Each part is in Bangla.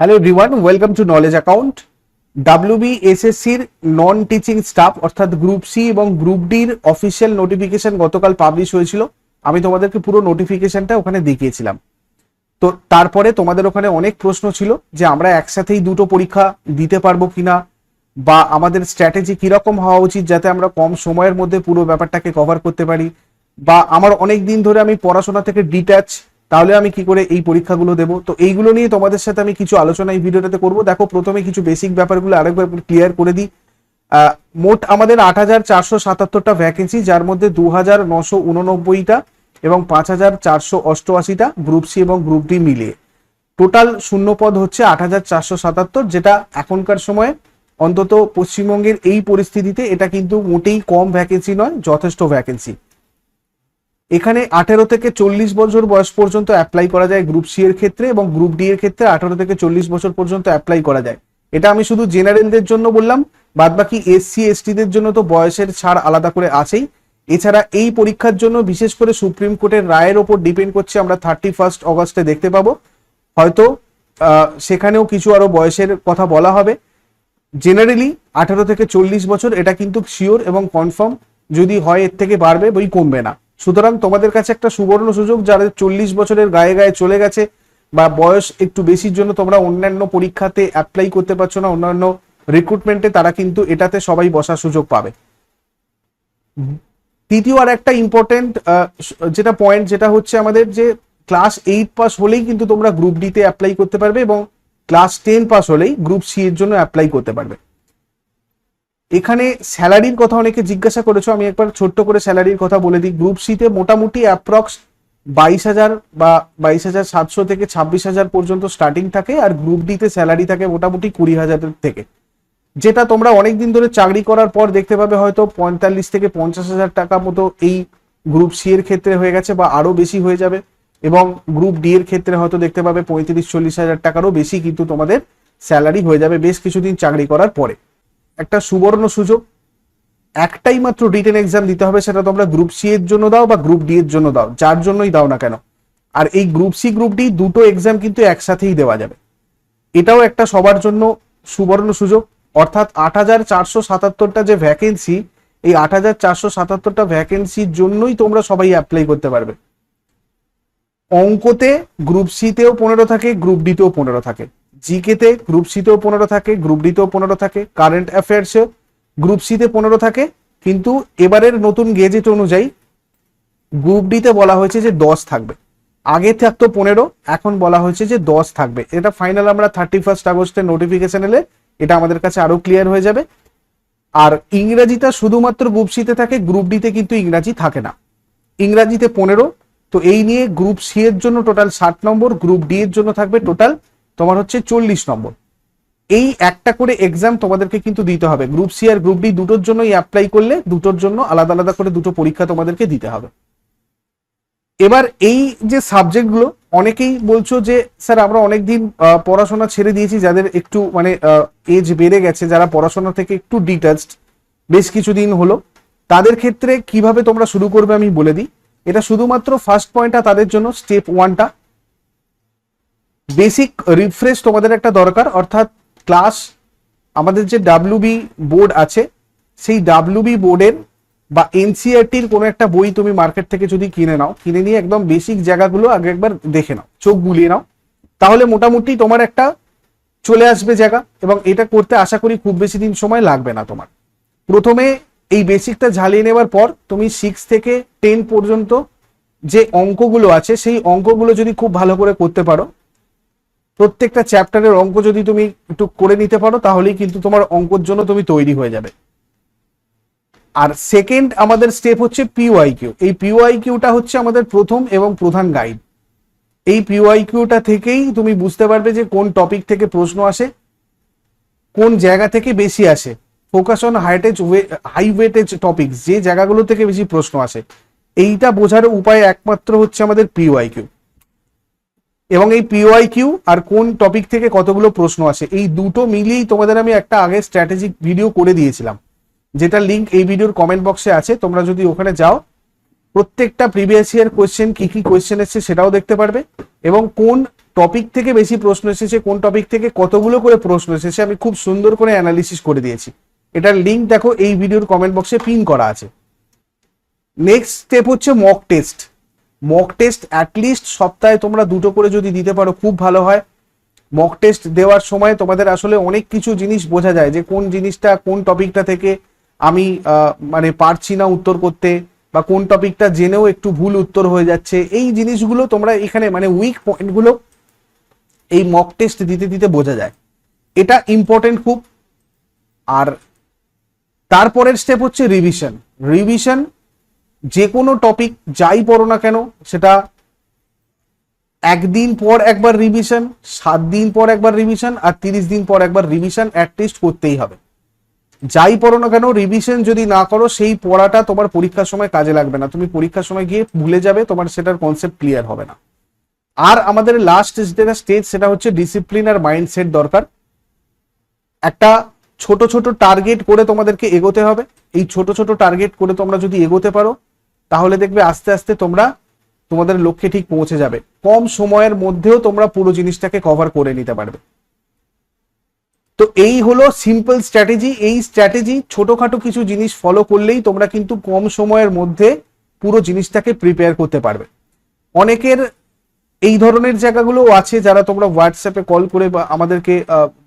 Hello everyone welcome to knowledge account WB এসএসসির নন টিচিং স্টাফ অর্থাৎ গ্রুপ সি এবং গ্রুপ ডির অফিসিয়াল নোটিফিকেশন গতকাল পাবলিশ হয়েছিল। আমি তোমাদেরকে পুরো নোটিফিকেশনটা ওখানে দেখিয়েছিলাম। তো তারপরে তোমাদের ওখানে অনেক প্রশ্ন ছিল যে আমরা একসাথেই দুটো পরীক্ষা দিতে পারব কিনা, বা আমাদের স্ট্র্যাটেজি কীরকম হওয়া উচিত যাতে আমরা কম সময়ের মধ্যে পুরো ব্যাপারটাকে কভার করতে পারি, বা আমার অনেক দিন ধরে আমি পড়াশোনা থেকে ডিট্যাচ তাহলে আমি কি করে এই পরীক্ষাগুলো দেবো? তো এইগুলো নিয়ে তোমাদের সাথে আমি কিছু আলোচনা এই ভিডিওটাতে করব। দেখো, প্রথমে কিছু বেসিক ব্যাপারগুলো আরেকবার ক্লিয়ার করে দিই। মোট আমাদের আট হাজার চারশো সাতাত্তরটা ভ্যাকেন্সি যার মধ্যে দু হাজার নশো উননব্বইটা এবং পাঁচ হাজার চারশো অষ্টআশিটা গ্রুপ সি এবং গ্রুপ ডি মিলিয়ে। টোটাল শূন্য পদ হচ্ছে আট হাজার চারশো সাতাত্তর, যেটা এখনকার সময়ে অন্তত পশ্চিমবঙ্গের এই পরিস্থিতিতে এটা কিন্তু মোটেই কম ভ্যাকেন্সি নয়, যথেষ্ট ভ্যাকেন্সি এখানে আঠেরো থেকে চল্লিশ বছর বয়স পর্যন্ত অ্যাপ্লাই করা যায় গ্রুপ সি এর ক্ষেত্রে এবং গ্রুপ ডি এর ক্ষেত্রে আঠারো থেকে চল্লিশ বছর পর্যন্ত অ্যাপ্লাই করা যায়। এটা আমি শুধু জেনারেলদের জন্য বললাম বাদ বাকি এসসি এসটিদের জন্য তো বয়সের ছাড় আলাদা করে আছেই। এছাড়া এই পরীক্ষার জন্য বিশেষ করে সুপ্রিম কোর্টের রায়ের ওপর ডিপেন্ড করছে আমরা থার্টি ফার্স্ট অগস্টে দেখতে পাবো। হয়তো সেখানেও কিছু আরও বয়সের কথা বলা হবে। জেনারেলি আঠারো থেকে চল্লিশ বছর এটা কিন্তু শিওর এবং কনফার্ম যদি হয় এর থেকে বাড়বে বই কমবে না। সুতরাং তোমাদের কাছে একটা সুবর্ণ সুযোগ, যারা চল্লিশ বছরের গায়ে গায়ে চলে গেছে বা বয়স একটু বেশির জন্য তোমরা অন্যান্য পরীক্ষাতে অ্যাপ্লাই করতে পারছ না, অন্যান্য রিক্রুটমেন্টে তারা কিন্তু এটাতে সবাই বসার সুযোগ পাবে। তৃতীয় আর একটা ইম্পর্টেন্ট যেটা পয়েন্ট যেটা হচ্ছে আমাদের যে ক্লাস এইট পাস হলেই কিন্তু তোমরা গ্রুপ ডিতে অ্যাপ্লাই করতে পারবে এবং ক্লাস টেন পাস হলেই গ্রুপ সি এর জন্য অ্যাপ্লাই করতে পারবে। এখানে স্যালারির কথা অনেকে জিজ্ঞাসা করেছ, আমি একবার ছোট্ট করে স্যালারির কথা বলে দিই। গ্রুপ সিতে মোটামুটি অ্যাপ্রক্স বাইশ হাজার বা বাইশ হাজার সাতশো থেকে ছাব্বিশ হাজার পর্যন্ত স্টার্টিং থাকে, আর গ্রুপ ডিতে স্যালারি থাকে মোটামুটি কুড়ি হাজারের থেকে। যেটা তোমরা অনেক দিন ধরে চাকরি করার পর দেখতে পাবে, হয়তো পঁয়তাল্লিশ থেকে পঞ্চাশ হাজার টাকা মতো এই গ্রুপ সি এর ক্ষেত্রে হয়ে গেছে বা আরও বেশি হয়ে যাবে। এবং গ্রুপ ডি এর ক্ষেত্রে হয়তো দেখতে পাবে পঁয়ত্রিশ চল্লিশ হাজার টাকারও বেশি কিন্তু তোমাদের স্যালারি হয়ে যাবে বেশ কিছুদিন চাকরি করার পরে। একটা সুবর্ণ সুযোগ, একটাই মাত্র রিটেন এক্সাম দিতে হবে, সেটা তোমরা গ্রুপ সি এর জন্য দাও বা গ্রুপ ডি এর জন্য দাও, যার জন্যই দাও না কেন। আর এই গ্রুপ সি গ্রুপ ডি দুটো এক্সাম কিন্তু একসাথেই দেওয়া যাবে। এটাও একটা সবার জন্য সুবর্ণ সুযোগ, অর্থাৎ আট হাজার চারশো সাতাত্তরটা যে ভ্যাকেন্সি এই আট হাজার চারশো সাতাত্তরটা ভ্যাকেন্সির জন্যই তোমরা সবাই অ্যাপ্লাই করতে পারবে। অঙ্কতে গ্রুপ সিতেও পনেরো থাকে গ্রুপ ডিতেও পনেরো থাকে। জিকেতে গ্রুপ সিতেও পনেরো থাকে গ্রুপ ডিতেও পনেরো থাকে কারেন্ট অ্যাফেয়ার্সে গ্রুপ সিতে পনেরো থাকে, কিন্তু এবারের নতুন গেজেট অনুযায়ী গ্রুপ ডিতে বলা হয়েছে যে দশ থাকবে। আগে থাকতো পনেরো, এখন বলা হয়েছে যে দশ থাকবে। এটা ফাইনাল আমরা থার্টি ফার্স্ট আগস্টের নোটিফিকেশন এলে এটা আমাদের কাছে আরও ক্লিয়ার হয়ে যাবে। আর ইংরাজিটা শুধুমাত্র গ্রুপ সিতে থাকে গ্রুপ ডিতে কিন্তু ইংরাজি থাকে না। ইংরাজিতে পনেরো, তো এই নিয়ে গ্রুপ সি এর জন্য টোটাল ষাট নম্বর গ্রুপ ডি এর জন্য থাকবে টোটাল তোমার হচ্ছে চল্লিশ নম্বর। এই একটা করে এক্সাম তোমাদেরকে কিন্তু দিতে হবে। গ্রুপ সি আর গ্রুপ ডি দুটোর জন্যই অ্যাপ্লাই করলে দুটোর জন্য আলাদা আলাদা করে দুটো পরীক্ষা তোমাদেরকে দিতে হবে। এবার এই যে সাবজেক্টগুলো অনেকেই বলছো যে, স্যার, আমরা অনেকদিন পড়াশোনা ছেড়ে দিয়েছি, যাদের একটু মানে এজ বেড়ে গেছে, যারা পড়াশোনা থেকে একটু ডিটাচড বেশ কিছুদিন হলো, তাদের ক্ষেত্রে কীভাবে তোমরা শুরু করবে আমি বলে দিই। এটা শুধুমাত্র ফার্স্ট পয়েন্টটা তাদের জন্য স্টেপ ওয়ানটা বেসিক রিফ্রেশ তোমাদের একটা দরকার, অর্থাৎ ক্লাস আমাদের যে ডাব্লিউবি বোর্ড আছে, সেই ডাব্লিউবি বোর্ডের বা এনসিআরটির কোনো একটা বই তুমি মার্কেট থেকে যদি কিনে নাও, কিনে নিয়ে একদম বেসিক জায়গাগুলো আগে একবার দেখে নাও, চোখ বুলিয়ে নাও, তাহলে মোটামুটি তোমার একটা চলে আসবে জায়গা এবং এটা করতে আশা করি খুব বেশি দিন সময় লাগবে না তোমার। প্রথমে এই বেসিকটা ঝালিয়ে নেবার পর তুমি সিক্স থেকে টেন পর্যন্ত যে অঙ্কগুলো আছে, সেই অঙ্কগুলো যদি খুব ভালো করে করতে পারো প্রত্যেকটা চ্যাপ্টারের অঙ্ক যদি তুমি একটু করে নিতে পারো, তাহলেই কিন্তু তোমার অঙ্কর জন্য তুমি তৈরি হয়ে যাবে। আর সেকেন্ড আমাদের স্টেপ হচ্ছে পিওয়াই কিউ এই পিওয়াই কিউটা হচ্ছে আমাদের প্রথম এবং প্রধান গাইড এই পিওয়াই কিউটা থেকেই তুমি বুঝতে পারবে যে কোন টপিক থেকে প্রশ্ন আসে, কোন জায়গা থেকে বেশি আসে। ফোকাস অন হাইটেজ হাই ওয়েটেজ টপিক যে জায়গাগুলো থেকে বেশি প্রশ্ন আসে। এইটা বোঝার উপায় একমাত্র হচ্ছে আমাদের পিওয়াই কিউ এবং এই পিওয়াই কিউ আর কোন টপিক থেকে কতগুলো প্রশ্ন আসে এই দুটো মিলিয়েই তোমাদের আমি একটা আগে স্ট্র্যাটেজিক ভিডিও করে দিয়েছিলাম। যেটা লিঙ্ক এই ভিডিওর কমেন্ট বক্সে আছে, তোমরা যদি ওখানে যাও, প্রত্যেকটা প্রিভিয়াস ইয়ার কোয়েশ্চেন কি কি কোয়েশ্চেন এসছে সেটাও দেখতে পারবে এবং কোন টপিক থেকে বেশি প্রশ্ন এসেছে, কোন টপিক থেকে কতগুলো করে প্রশ্ন এসেছে আমি খুব সুন্দর করে অ্যানালিসিস করে দিয়েছি। এটার লিঙ্ক দেখো, এই ভিডিওর কমেন্ট বক্সে পিন করা আছে। নেক্সট স্টেপ হচ্ছে mock test mock test at least সপ্তাহে তোমরা দুটো করে যদি দিতে পারো, খুব ভালো হয়। মক টেস্ট দেওয়ার সময় তোমাদের আসলে অনেক কিছু জিনিস বোঝা যায় যে কোন জিনিসটা কোন টপিকটা থেকে আমি মানে পারছি না উত্তর করতে বা কোন টপিকটা জেনেও একটু ভুল উত্তর হয়ে যাচ্ছে। এই জিনিসগুলো তোমরা এখানে মানে উইক পয়েন্টগুলো এই মক টেস্ট দিতে দিতে বোঝা যায়। এটা ইম্পর্টেন্ট খুব। আর তারপরের স্টেপ হচ্ছে রিভিশন রিভিশন যে কোনো টপিক যাই পড়ো না কেন, সেটা একদিন পর একবার রিভিশন সাত দিন পর একবার রিভিশন আর তিরিশ দিন পর একবার রিভিশন অ্যাটলিস্ট করতেই হবে। যাই পড়ো না কেন রিভিশন যদি না করো, সেই পড়াটা তোমার পরীক্ষার সময় কাজে লাগবে না। তুমি পরীক্ষার সময় গিয়ে ভুলে যাবে, তোমার সেটার কনসেপ্ট ক্লিয়ার হবে না। আর আমাদের লাস্ট যেটা স্টেজ সেটা হচ্ছে ডিসিপ্লিন আর মাইন্ডসেট দরকার। একটা ছোট ছোট টার্গেট করে তোমাদেরকে এগোতে হবে। এই ছোট ছোট টার্গেট করে তোমরা যদি এগোতে পারো তাহলে দেখবে আস্তে আস্তে তোমরা তোমাদের লক্ষ্যে ঠিক পৌঁছে যাবে। কম সময়ের মধ্যেও তোমরা পুরো জিনিসটাকে কভার করে নিতে পারবে। তো এই হলো সিম্পল স্ট্র্যাটেজি এই স্ট্র্যাটেজি ছোটখাটো কিছু জিনিস ফলো করলেই তোমরা কিন্তু কম সময়ের মধ্যে পুরো জিনিসটাকে প্রিপেয়ার করতে পারবে। অনেকের এই ধরনের জায়গাগুলো আছে যারা তোমরা হোয়াটসঅ্যাপে কল করে বা আমাদেরকে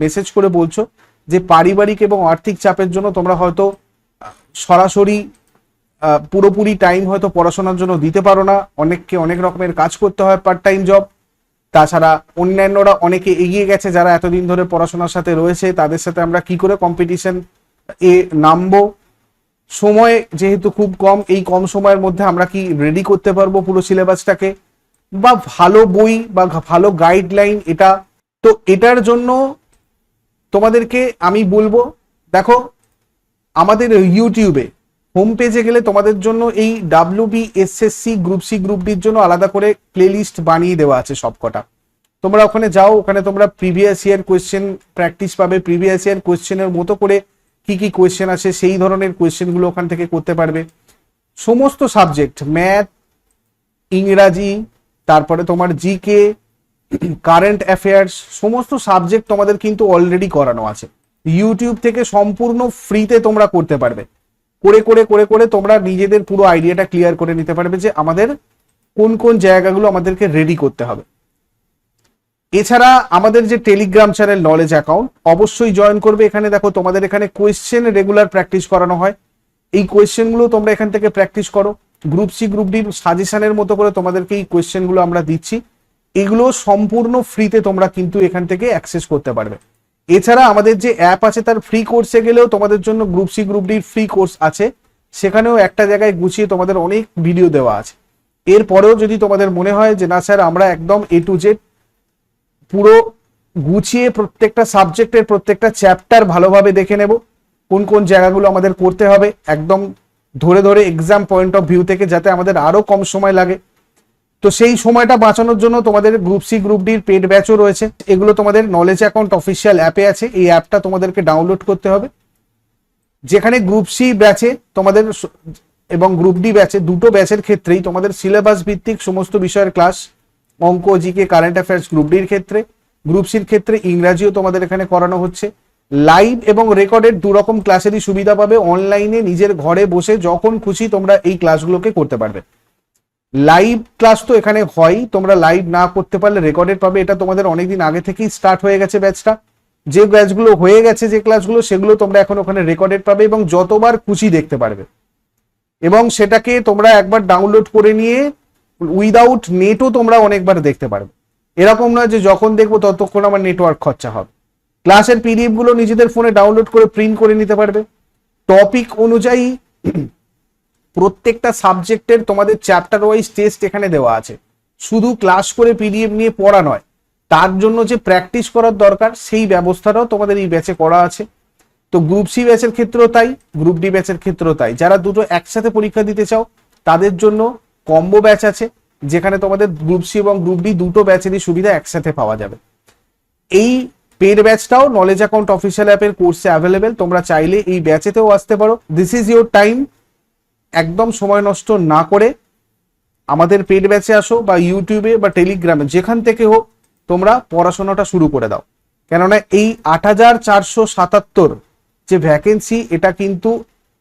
মেসেজ করে বলছো যে পারিবারিক এবং আর্থিক চাপের জন্য তোমরা হয়তো সরাসরি পুরোপুরি টাইম হয়তো পড়াশোনার জন্য দিতে পারো না। অনেককে অনেক রকমের কাজ করতে হয় পার্ট টাইম জব তাছাড়া অন্যান্যরা অনেকে এগিয়ে গেছে যারা এতদিন ধরে পড়াশোনার সাথে রয়েছে, তাদের সাথে আমরা কি করে কম্পিটিশন এ নামবো? সময় যেহেতু খুব কম, এই কম সময়ের মধ্যে আমরা কি রেডি করতে পারব পুরো সিলেবাসটাকে বা ভালো বই বা ভালো গাইডলাইন এটা। তো এটার জন্য তোমাদেরকে আমি বলব, দেখো, আমাদের ইউটিউবে হোম পেজে গেলে তোমাদের জন্য এই W B group C group ডির জন্য আলাদা করে প্লেলিস্ট বানিয়ে দেওয়া আছে সবকটা। তোমরা ওখানে যাও, ওখানে তোমরা প্রিভিয়াস ইয়ার কোয়েশ্চেন প্র্যাকটিস পাবে। প্রিভিয়াস ইয়ার কোয়েশ্চেনের মতো করে কি কি কোয়েশ্চেন আছে, সেই ধরনের কোয়েশ্চেনগুলো ওখান থেকে করতে পারবে। সমস্ত সাবজেক্ট ম্যাথ ইংরাজি, তারপরে তোমার জিকে কারেন্ট অ্যাফেয়ার্স সমস্ত সাবজেক্ট তোমাদের কিন্তু অলরেডি করানো আছে। ইউটিউব থেকে সম্পূর্ণ ফ্রিতে তোমরা করতে পারবে। করে করে করে করে তোমরা নিজেদের পুরো আইডিয়াটা ক্লিয়ার করে নিতে পারবে যে আমাদের কোন কোন জায়গাগুলো আমাদেরকে রেডি করতে হবে। এছাড়া আমাদের যে টেলিগ্রাম চ্যানেল নলেজ অ্যাকাউন্ট অবশ্যই জয়েন করবে। এখানে দেখো তোমাদের এখানে কোয়েশ্চেন রেগুলার প্র্যাকটিস করানো হয়। এই কোয়েশ্চেনগুলো তোমরা এখান থেকে প্র্যাকটিস করো। গ্রুপ সি গ্রুপ ডি সাজেশনের মতো করে তোমাদেরকে এই কোয়েশ্চেনগুলো আমরা দিচ্ছি। এগুলো সম্পূর্ণ ফ্রিতে তোমরা কিন্তু এখান থেকে অ্যাক্সেস করতে পারবে। এছাড়া আমাদের যে অ্যাপ আছে তার ফ্রি কোর্সে গেলেও তোমাদের জন্য গ্রুপ সি গ্রুপ ডির ফ্রি কোর্স আছে। সেখানেও একটা জায়গায় গুছিয়ে তোমাদের অনেক ভিডিও দেওয়া আছে। এরপরেও যদি তোমাদের মনে হয় যে, না স্যার, আমরা একদম এ টু জেড পুরো গুছিয়ে প্রত্যেকটা সাবজেক্টের প্রত্যেকটা চ্যাপ্টার ভালোভাবে দেখে নেব। কোন কোন জায়গাগুলো আমাদের করতে হবে। একদম ধরে ধরে এক্সাম পয়েন্ট অফ ভিউ থেকে যাতে আমাদের আরও কম সময় লাগে। তো সেই সময়টা বাঁচানোর জন্য তোমাদের গ্রুপ সি গ্রুপ ডির পেড ব্যাচও রয়েছে। এগুলো তোমাদের নলেজ অ্যাকাউন্ট অফিসিয়াল অ্যাপে আছে। এই অ্যাপটা তোমাদেরকে ডাউনলোড করতে হবে। যেখানে গ্রুপ সি ব্যাচে তোমাদের এবং গ্রুপ ডি ব্যাচে দুটো ব্যাচের ক্ষেত্রেই তোমাদের সিলেবাস ভিত্তিক সমস্ত বিষয়ের ক্লাস অঙ্ক জিকে কারেন্ট অ্যাফেয়ার্স গ্রুপ ডির ক্ষেত্রে গ্রুপ সির ক্ষেত্রে ইংরাজিও তোমাদের এখানে করানো হচ্ছে। লাইভ এবং রেকর্ডেড দু রকম ক্লাসেরই সুবিধা পাবে। অনলাইনে নিজের ঘরে বসে যখন খুশি তোমরা এই ক্লাসগুলোকে করতে পারবে। লাইভ ক্লাস তো এখানে হয়, তোমরা লাইভ না করতে পারলে রেকর্ডেড পাবে, এটা তোমাদের অনেকদিন আগে থেকেই স্টার্ট হয়ে গেছে ব্যাচটা যে ব্যাচগুলো হয়ে গেছে, যে ক্লাসগুলো সেগুলো তোমরা এখন ওখানে রেকর্ডেড পাবে এবং যতবার খুশি দেখতে পারবে। এবং সেটাকে তোমরা একবার ডাউনলোড করে নিয়ে উইদাউট নেটও তোমরা অনেকবার দেখতে পারবে। এরকম নয় যে যখন দেখব ততক্ষণ আমার নেটওয়ার্ক খরচা হবে। ক্লাসের পিডিএফগুলো নিজেদের ফোনে ডাউনলোড করে প্রিন্ট করে নিতে পারবে। টপিক অনুযায়ী প্রত্যেকটা সাবজেক্টের তোমাদের চ্যাপ্টার ওয়াইজ টেস্ট এখানে দেওয়া আছে। শুধু ক্লাস করে পিডিএফ নিয়ে পড়া নয়, তার জন্য যে প্র্যাকটিস করার দরকার, সেই ব্যবস্থাটাও তোমাদের এই ব্যাচে করা আছে। তো গ্রুপ সি ব্যাচের ক্ষেত্রেও তাই গ্রুপ ডি ব্যাচের ক্ষেত্রেও তাই। যারা দুটো একসাথে পরীক্ষা দিতে চাও, তাদের জন্য কম্বো ব্যাচ আছে, যেখানে তোমাদের গ্রুপ সি এবং গ্রুপ ডি দুটো ব্যাচেরই সুবিধা একসাথে পাওয়া যাবে। এই পেড ব্যাচটাও নলেজ অ্যাকাউন্ট অফিসিয়াল অ্যাপের কোর্সে অ্যাভেলেবেল তোমরা চাইলে এই ব্যাচেতেও আসতে পারো। দিস ইজ ইউর টাইম একদম সময় নষ্ট না করে আমাদের পেড ব্যাচে আসো বা ইউটিউবে বা টেলিগ্রামে, যেখান থেকে হোক তোমরা পড়াশোনাটা শুরু করে দাও। কেননা এই আট হাজার চারশো সাতাত্তর যে ভ্যাকেন্সি এটা কিন্তু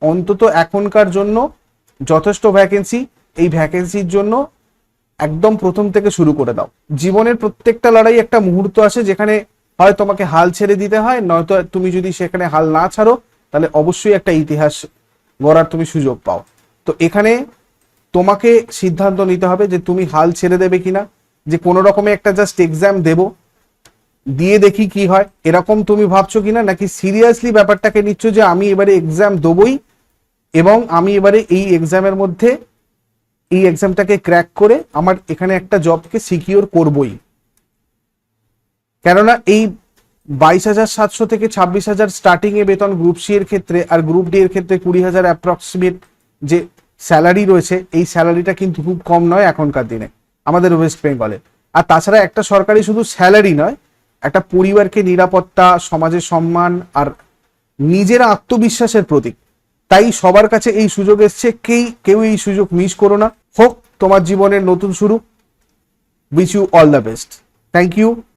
অন্তত এখনকার জন্য যথেষ্ট ভ্যাকেন্সি এই ভ্যাকেন্সির জন্য একদম প্রথম থেকে শুরু করে দাও। জীবনের প্রত্যেকটা লড়াই একটা মুহূর্ত আসে যেখানে হয় তোমাকে হাল ছেড়ে দিতে হয়, নয়তো তুমি যদি সেখানে হাল না ছাড়ো, তাহলে অবশ্যই একটা ইতিহাস গড়ার তুমি সুযোগ পাও। তো এখানে তোমাকে সিদ্ধান্ত নিতে হবে যে তুমি হাল ছেড়ে দেবে কিনা, যে কোনো রকমে একটা জাস্ট এক্সাম দেব, দিয়ে দেখি কি হয়, এরকম তুমি ভাবছ কিনা, নাকি সিরিয়াসলি ব্যাপারটাকে নিচ্ছ যে আমি এবারে এক্সাম দেবই, এবং আমি এবারে এই এক্সামের মধ্যে এই এক্সামটাকে ক্র্যাক করে আমার এখানে একটা জবকে সিকিওর করবই। কেননা এই বাইশ হাজার সাতশো থেকে ছাব্বিশ হাজার স্টার্টিং এ বেতন গ্রুপ সি এর ক্ষেত্রে আর গ্রুপ ডি এর ক্ষেত্রে কুড়ি হাজার অ্যাপ্রক্সিমেট যে স্যালারি রয়েছে, এই স্যালারিটা কিন্তু খুব কম নয় এখনকার দিনে, আমাদের ওয়েস্ট বেঙ্গলে। আর তাছাড়া একটা সরকারি শুধু স্যালারি নয়, একটা পরিবারকে নিরাপত্তা, সমাজের সম্মান আর নিজের আত্মবিশ্বাসের প্রতীক। তাই সবার কাছে এই সুযোগ এসছে, কেই, কেউ এই সুযোগ মিস করো না। হোক, তোমার জীবনের নতুন শুরু। Wish you all the best thank you